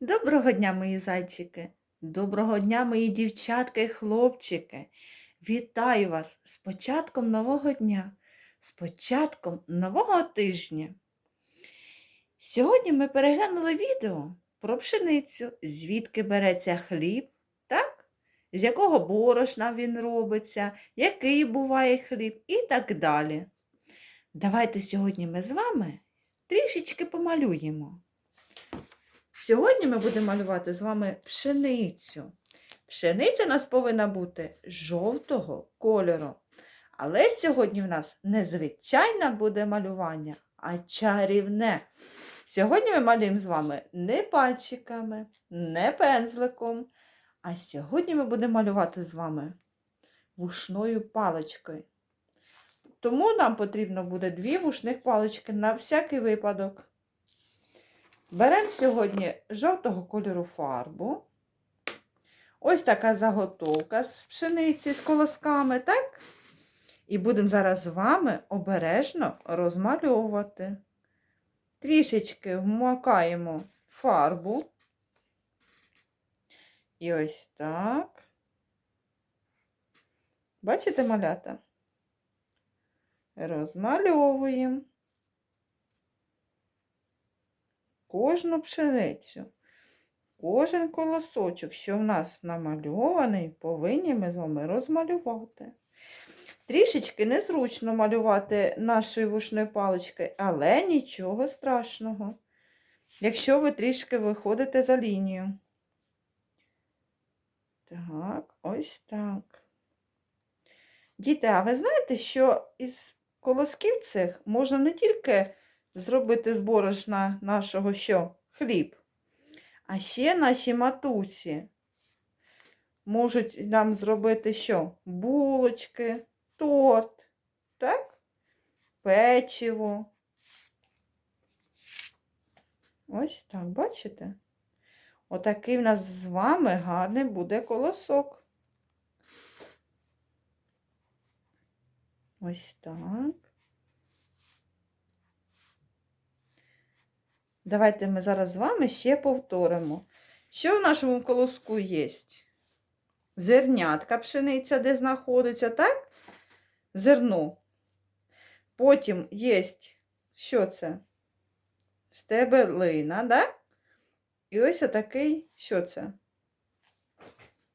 Доброго дня, мої зайчики! Доброго дня, мої дівчатка і хлопчики! Вітаю вас з початком нового дня, з початком нового тижня. Сьогодні ми переглянули відео про пшеницю, звідки береться хліб, так? з якого борошна він робиться, який буває хліб і так далі. Давайте сьогодні ми з вами трішечки помалюємо. Сьогодні ми будемо малювати з вами пшеницю. Пшениця у нас повинна бути жовтого кольору. Але сьогодні в нас не звичайне буде малювання, а чарівне. Сьогодні ми малюємо з вами не пальчиками, не пензликом, а сьогодні ми будемо малювати з вами вушною паличкою. Тому нам потрібно буде дві вушних палички на всякий випадок. Беремо сьогодні жовтого кольору фарбу. Ось така заготовка з пшениці з колосками, так? І будемо зараз з вами обережно розмальовувати. Трішечки вмокаємо фарбу. І ось так. Бачите, малята? Розмальовуємо. Кожну пшеницю, кожен колосочок, що в нас намальований, повинні ми з вами розмалювати. Трішечки незручно малювати нашою вушною паличкою, але нічого страшного, якщо ви трішки виходите за лінію. Так, ось так. Діти, а ви знаєте, що із колосків цих можна не тільки зробити з нашого що? Хліб. А ще наші матусі можуть нам зробити що? Булочки, торт, так? Печиво. Ось так, бачите? Отакий в нас з вами гарний буде колосок. Ось так. Давайте ми зараз з вами ще повторимо. Що в нашому колоску є? Зернятка пшениця, де знаходиться, так? Зерно. Потім є, що це? Стебелина, да? І ось отакий, що це?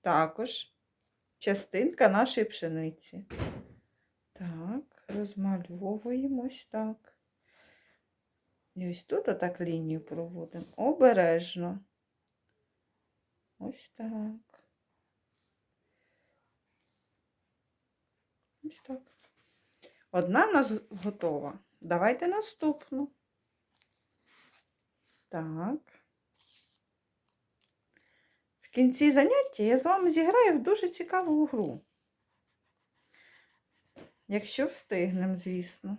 Також частинка нашої пшениці. Так, розмальовуємо ось так. І ось тут отак лінію проводимо обережно. Ось так. Ось так. Одна в нас готова. Давайте наступну. Так. В кінці заняття я з вами зіграю в дуже цікаву гру. Якщо встигнемо, звісно.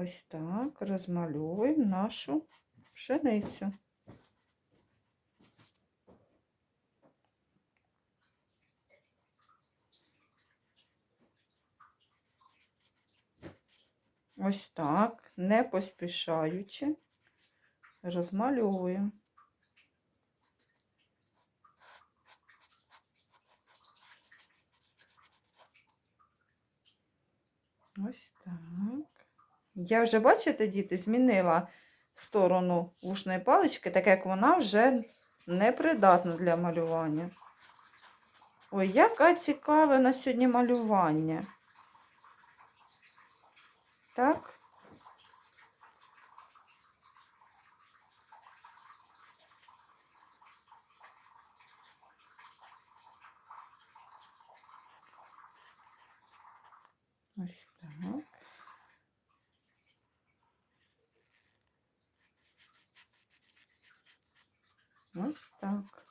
Ось так розмальовуємо нашу пшеницю. Ось так, не поспішаючи, розмальовуємо. Ось так. Я вже, бачите, діти, змінила сторону вушної палички, так як вона вже непридатна для малювання. Ой, яке цікаве на сьогодні малювання. Так. Ось так. Ось так.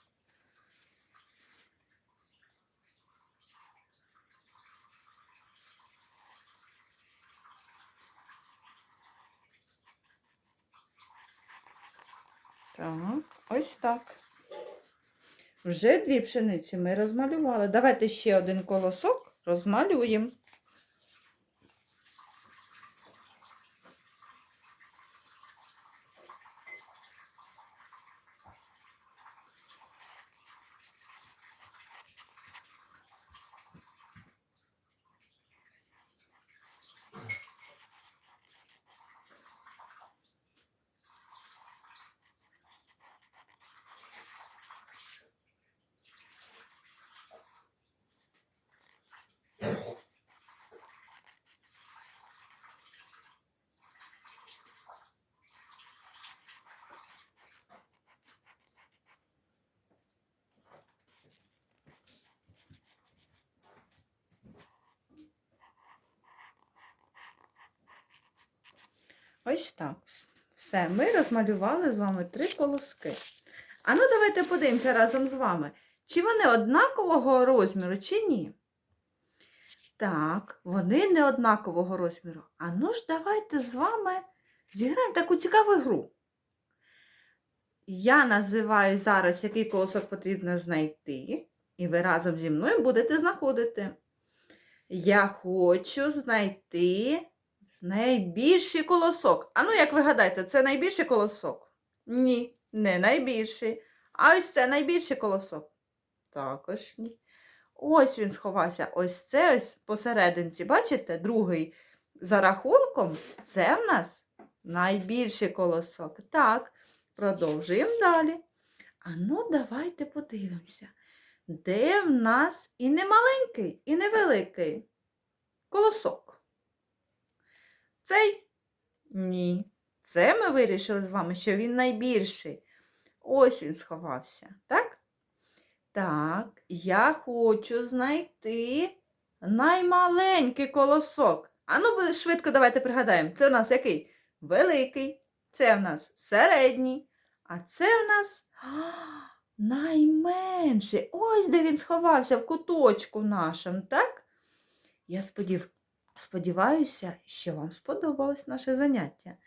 Так, ось так. Вже дві пшениці ми розмалювали. Давайте ще один колосок розмалюємо. Ось так. Все, ми розмалювали з вами три колоски. А ну давайте подивимося разом з вами, чи вони однакового розміру, чи ні. Так, вони не однакового розміру. А ну ж давайте з вами зіграємо таку цікаву гру. Я називаю зараз, який колосок потрібно знайти, і ви разом зі мною будете знаходити. Я хочу знайти найбільший колосок. А ну, як ви гадаєте, це найбільший колосок? Ні, не найбільший. А ось це найбільший колосок. Також ні. Ось він сховався. Ось це ось посерединці. Бачите, другий за рахунком це в нас найбільший колосок. Так, продовжуємо далі. А ну, давайте подивимося, де в нас і не маленький, і невеликий колосок. Цей? Ні. Це ми вирішили з вами, що він найбільший. Ось він сховався, так? Так, я хочу знайти наймаленький колосок. А ну, швидко давайте пригадаємо. Це в нас який? Великий, це в нас середній, а це в нас а, найменший. Ось де він сховався в куточку нашому, так? Я сподів... сподіваюся, що вам сподобалось наше заняття.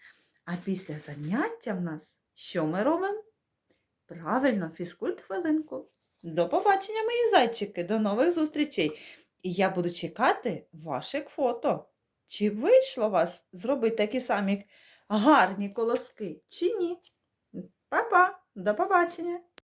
А після заняття в нас що ми робимо? Правильно, фізкульт хвилинку. До побачення, мої зайчики, до нових зустрічей. І я буду чекати ваших фото. Чи вийшло вас зробити такі самі гарні колоски, чи ні? Па-па, до побачення!